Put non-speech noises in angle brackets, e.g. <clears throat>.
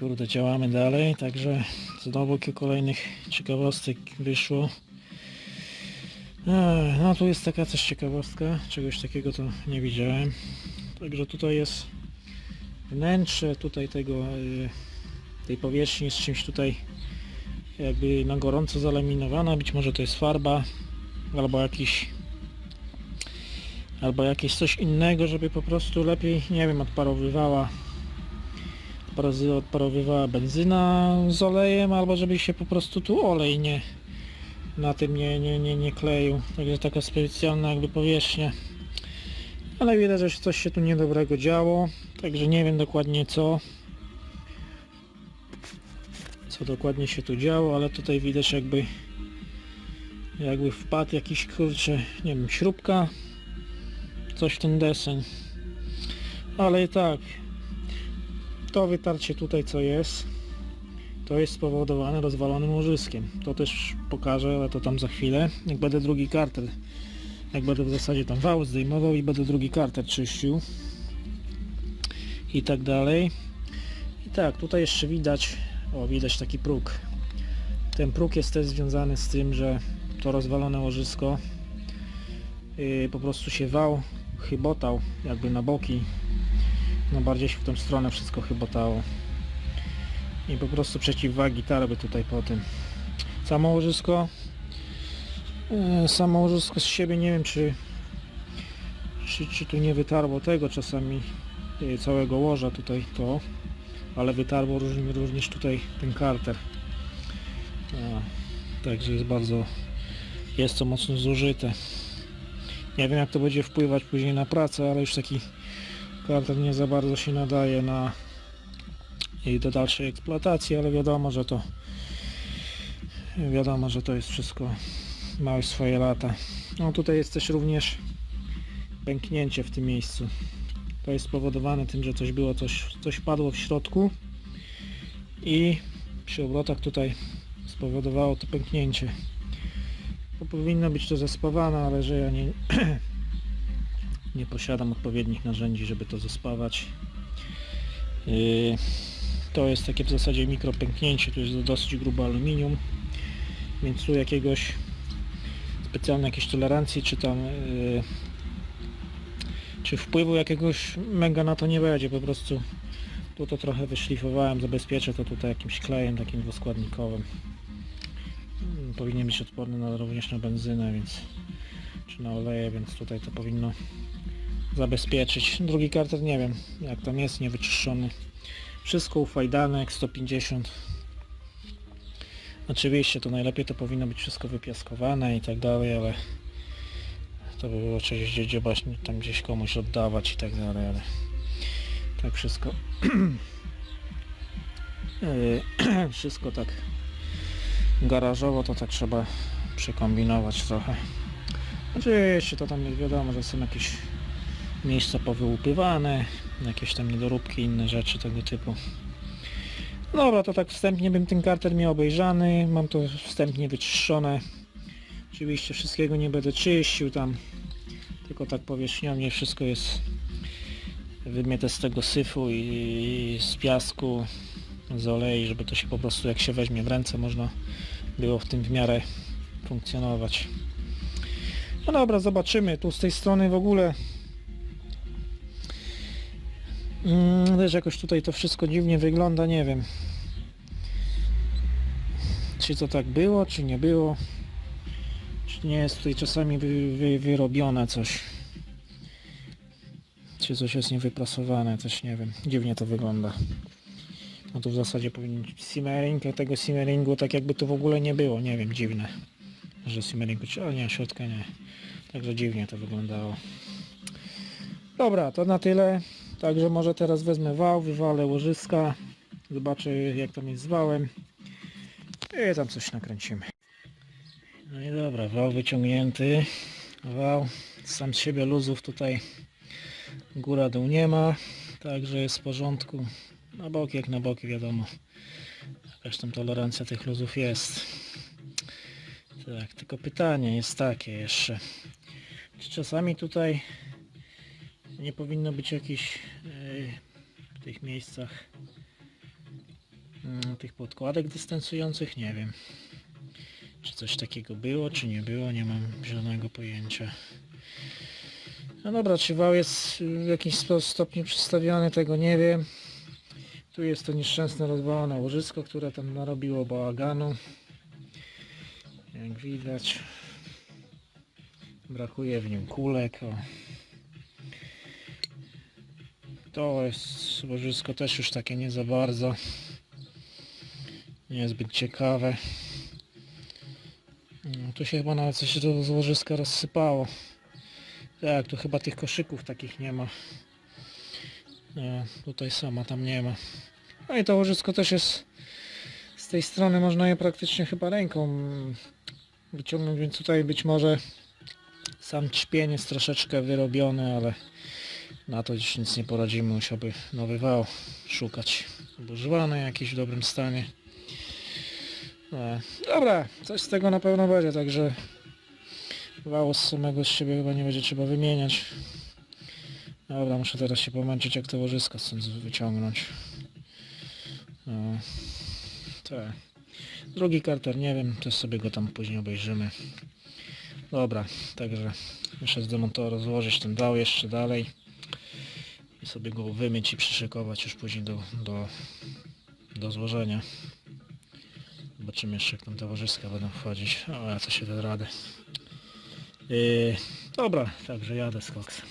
kurde, działamy dalej, także znowu kolejnych ciekawostek wyszło. No tu jest taka też ciekawostka, czegoś takiego to nie widziałem. Także tutaj jest wnętrze tutaj tego, y, tej powierzchni z czymś tutaj jakby na gorąco zalaminowana, być może to jest farba albo jakiś albo jakieś coś innego, żeby po prostu lepiej, nie wiem, odparowywała odparowywała benzyna z olejem, albo żeby się po prostu tu olej nie na tym nie, nie, nie, nie kleił. Także taka specjalna jakby powierzchnia. Ale widać, że coś się tu niedobrego działo, także nie wiem dokładnie co. Co dokładnie się tu działo, ale tutaj widać jakby jakby wpadł jakiś kurczę, nie wiem, śrubka, coś w ten deseń. Ale i tak, to wytarcie tutaj co jest, to jest spowodowane rozwalonym łożyskiem. To też pokażę, ale to tam za chwilę. Jak będę drugi karter, jak będę w zasadzie tam wał zdejmował i będę drugi karter czyścił i tak dalej. I tak, tutaj jeszcze widać, o widać taki próg. Ten próg jest też związany z tym, że to rozwalone łożysko yy, po prostu się wał chybotał jakby na boki no bardziej się w tą stronę wszystko chybotało i po prostu przeciwwagi tarby tutaj po tym. Samo łożysko. Yy, samo łożysko z siebie nie wiem czy czy, czy tu nie wytarło tego czasami yy, całego łoża tutaj to ale wytarło również, tutaj ten karter. A, także jest bardzo jest to mocno zużyte. Nie wiem jak to będzie wpływać później na pracę ale już taki karter nie za bardzo się nadaje na i do dalszej eksploatacji, ale wiadomo, że to wiadomo, że to jest wszystko ma już swoje lata. No tutaj jest też również pęknięcie w tym miejscu. To jest spowodowane tym, że coś było, coś, coś padło w środku i przy obrotach tutaj spowodowało to pęknięcie. To powinno być to zaspawane, ale że ja nie, <clears throat> nie posiadam odpowiednich narzędzi, żeby to zaspawać. Yy, To jest takie w zasadzie mikropęknięcie, tu jest dosyć grube aluminium, więc tu jakiegoś specjalnej jakiejś tolerancji, czy tam yy, czy wpływu jakiegoś mega na to nie będzie, po prostu tu to trochę wyszlifowałem, zabezpieczę to tutaj jakimś klejem takim dwuskładnikowym. Mm, Powinien być odporny na, również na benzynę, więc czy na oleje, więc tutaj to powinno zabezpieczyć. Drugi karter nie wiem jak tam jest, niewyczyszczony. Wszystko ufajdane jak 150. Oczywiście to najlepiej to powinno być wszystko wypiaskowane i tak dalej, ale to by było coś gdzie, gdzie właśnie tam gdzieś komuś oddawać i tak dalej, ale tak wszystko Yy, <clears throat> <clears throat> wszystko tak garażowo to tak trzeba przekombinować trochę. Oczywiście to tam jest wiadomo, że są jakieś miejsca powyłupywane, jakieś tam niedoróbki, inne rzeczy tego typu. Dobra, to tak wstępnie bym ten karter miał obejrzany, mam to wstępnie wyczyszczone. Oczywiście wszystkiego nie będę czyścił tam, tylko tak powierzchownie wszystko jest wymyte z tego syfu i z piasku, z olei, żeby to się po prostu jak się weźmie w ręce można było w tym w miarę funkcjonować. No dobra, zobaczymy. Tu z tej strony w ogóle mm, też jakoś tutaj to wszystko dziwnie wygląda, nie wiem. Czy to tak było, czy nie było. Czy nie jest tutaj czasami wy, wy, wyrobione coś. Czy coś jest niewyprasowane, też nie wiem. Dziwnie to wygląda. No to w zasadzie powinien być simmering, tego simmeringu tak jakby to w ogóle nie było, nie wiem, dziwne. Że simmeringu, czy- a nie, środka nie. Także dziwnie to wyglądało. Dobra, to na tyle. Także może teraz wezmę wał, wywalę łożyska. Zobaczę jak tam jest z wałem. I tam coś nakręcimy. No i dobra, wał wyciągnięty. Wał sam z siebie luzów tutaj góra dół nie ma. Także jest w porządku. Na boki jak na boki wiadomo. Jakaś tam tolerancja tych luzów jest. Tak, tylko pytanie jest takie jeszcze. Czy czasami tutaj nie powinno być jakichś yy, w tych miejscach mm, tych podkładek dystansujących, nie wiem. Czy coś takiego było, czy nie było, nie mam zielonego pojęcia. No dobra, czy wał jest w jakimś stopniu przedstawiony, tego nie wiem. Tu jest to nieszczęsne rozwalone łożysko, które tam narobiło bałaganu. Jak widać. Brakuje w nim kulek. O. To jest łożysko też już takie nie za bardzo. Niezbyt ciekawe. No, tu się chyba nawet coś do z łożyska rozsypało. Tak, tu chyba tych koszyków takich nie ma. Nie, tutaj sama tam nie ma. No i to łożysko też jest z tej strony można je praktycznie chyba ręką wyciągnąć, więc tutaj być może sam trzpień jest troszeczkę wyrobiony, ale na to już nic nie poradzimy, musiałby nowy wał szukać. Albo używany jakiś w dobrym stanie. No, dobra, coś z tego na pewno będzie, także wału z samego z siebie chyba nie będzie trzeba wymieniać. Dobra, muszę teraz się pomęczyć jak to łożysko stąd wyciągnąć. No. Drugi karter, nie wiem, też sobie go tam później obejrzymy. Dobra, także muszę zdemontować, rozłożyć ten wał jeszcze dalej sobie go wymyć i przyszykować już później do, do, do złożenia. Zobaczymy jeszcze jak tam te łożyska będą wchodzić. O, ja co się da radę. Yy, dobra, także jadę z koksem.